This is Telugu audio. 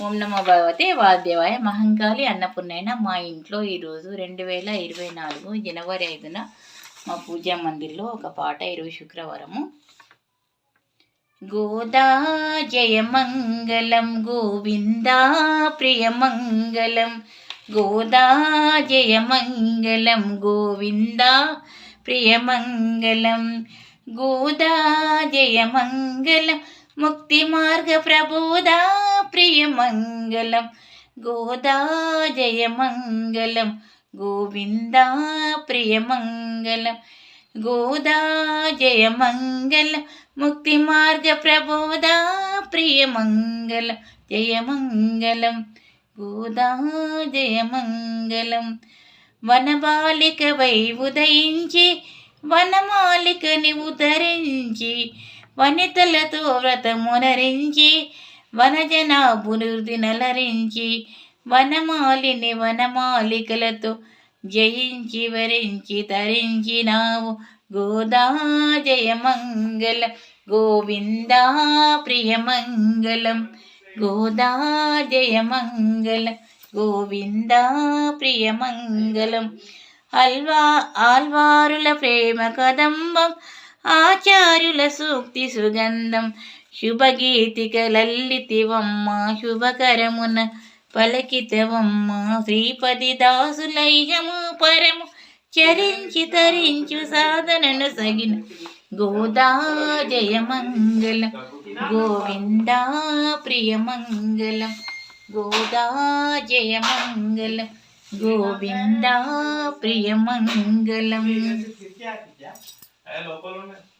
ఓం నమో భగవతే వాద్యవాయ మహంకాళి అన్నపూర్ణైన మా ఇంట్లో ఈరోజు రెండు వేల ఇరవై నాలుగు జనవరి ఐదున మా పూజా మందిర్లో ఒక పాట ఈరోజు శుక్రవారము. గోదా జయమంగళం గోవిందా ప్రియమంగళం గోదా జయమంగళం గోవిందా ప్రియమంగళం గోదా జయమంగళం ముక్తి మార్గ ప్రబోదా ప్రియమంగళం గోదా జయమంగళం గోవిందా ప్రియమంగళం గోదా జయమంగళం ముక్తి మార్గ ప్రబోధా ప్రియమంగళం జయమంగళం గోదా జయమంగళం వనబాలికవై ఉదయించి వనమాలికని ఉదరించి వనితలతో వ్రతమునరించి వనజనాభునుర్ది నలరించి వనమాలిని వనమాలికలతో జయించి వరించి తరించినావు గోదా జయమంగళ గోవిందా ప్రియమంగళం. గోదా జయమంగళ గోవిందా ప్రియమంగళం. అల్వా ఆల్వారుల ప్రేమ కదంబం ఆచార్యుల సూక్తి సుగంధం శుభగీతిక లల్లితివమ్మ శుభకరమున పలకితవమ్మ శ్రీపతి దాసులైహము పరము చరించి తరించు సాధనను సగిన గోదా జయమంగళం గోవిందా ప్రియమంగళం గోదా జయమంగళం గోవిందా ప్రియమంగళం. है लोकल में